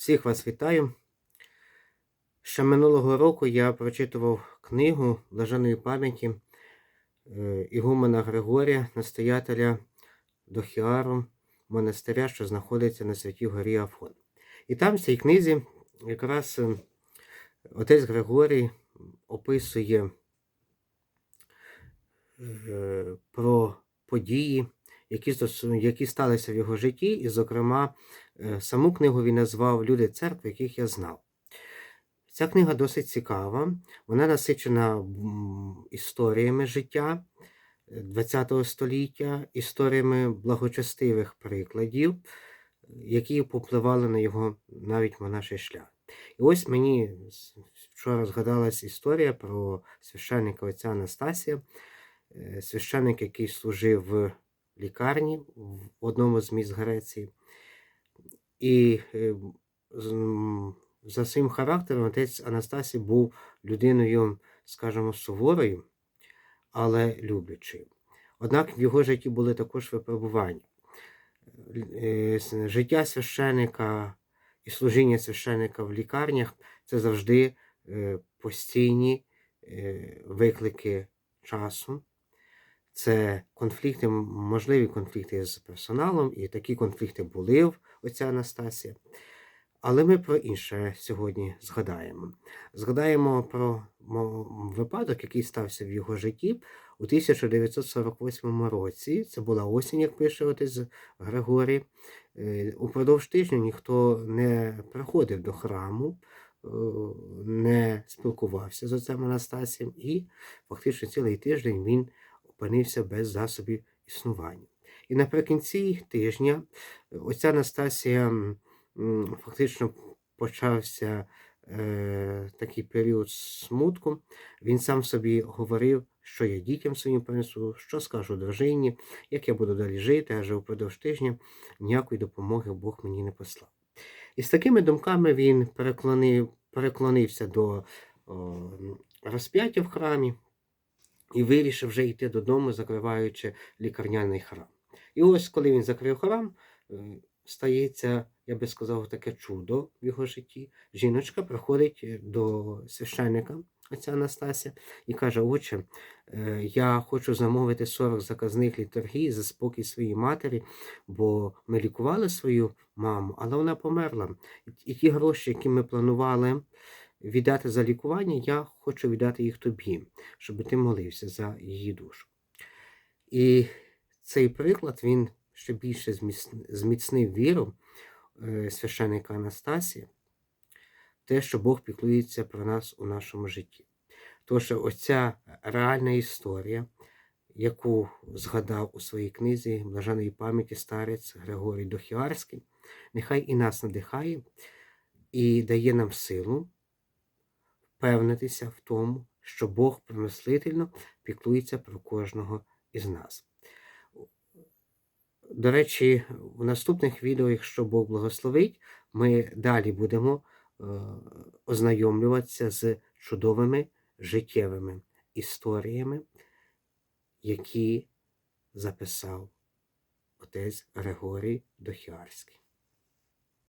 Всіх вас вітаю. Ще минулого року я прочитував книгу блаженої пам'яті е, Ігумена Григорія, настоятеля Дохіару монастиря, що знаходиться на Святій Горі Афон. І там в цій книзі якраз е, отець Григорій описує е, про події, які, які сталися в його житті, і, зокрема, е, саму книгу він назвав Люди церкви, яких я знав. Ця книга досить цікава, вона насичена історіями життя ХХ століття, історіями благочестивих прикладів, які попливали на його навіть монаший шлях. І ось мені вчора згадалась історія про священника отця Анастасія, е, священник, який служив в лікарні в одному з міст Греції. І е, за своїм характером отець Анастасій був людиною, скажімо, суворою, але люблячою. Однак в його житті були також випробування. Е, Життя священика і служіння священика в лікарнях це завжди е, постійні виклики часу. Це конфлікти, можливі конфлікти з персоналом, і такі конфлікти були в отця Анастасія. Але ми про інше сьогодні згадаємо. Згадаємо про випадок, який стався в його житті у 1948 році. Це була осінь, як пише отець Григорій. Е, Упродовж тижня ніхто не приходив до храму, е, не спілкувався з отцем Анастасієм, і фактично цілий тиждень він опинився без засобів існування. І наприкінці тижня е, м, м, фактично почався е, такий період смутку. Він сам собі говорив, що я дітям своїм принесу, що скажу дружині, як я буду далі жити, адже впродовж тижня ніякої допомоги Бог мені не послав. І з такими думками він переклонив, переклонився до о, розп'яття в храмі і вирішив вже йти додому, закриваючи лікарняний храм. І ось, коли він закрив храм, е, стається, я би сказав, таке чудо в його житті. Жіночка приходить е, до священника, отця Анастасія, і каже: Отче, е, я хочу замовити 40 заказних літургій за спокій своїй матері, бо ми лікували свою маму, але вона померла. І ті гроші, які ми планували віддати за лікування, я хочу віддати їх тобі, щоб ти молився за її душу. І цей приклад він ще більше зміцнив віру е, священника Анастасія, те, що Бог піклується про нас у нашому житті. Тож оця реальна історія, яку згадав у своїй книзі блаженої пам'яті старець Григорій Дохіарський, нехай і нас надихає і дає нам силу впевнитися в тому, що Бог промислительно піклується про кожного із нас. До речі, в наступних відео, якщо Бог благословить, ми далі будемо е, ознайомлюватися з чудовими життєвими історіями, які записав отець Григорій Дохіарський.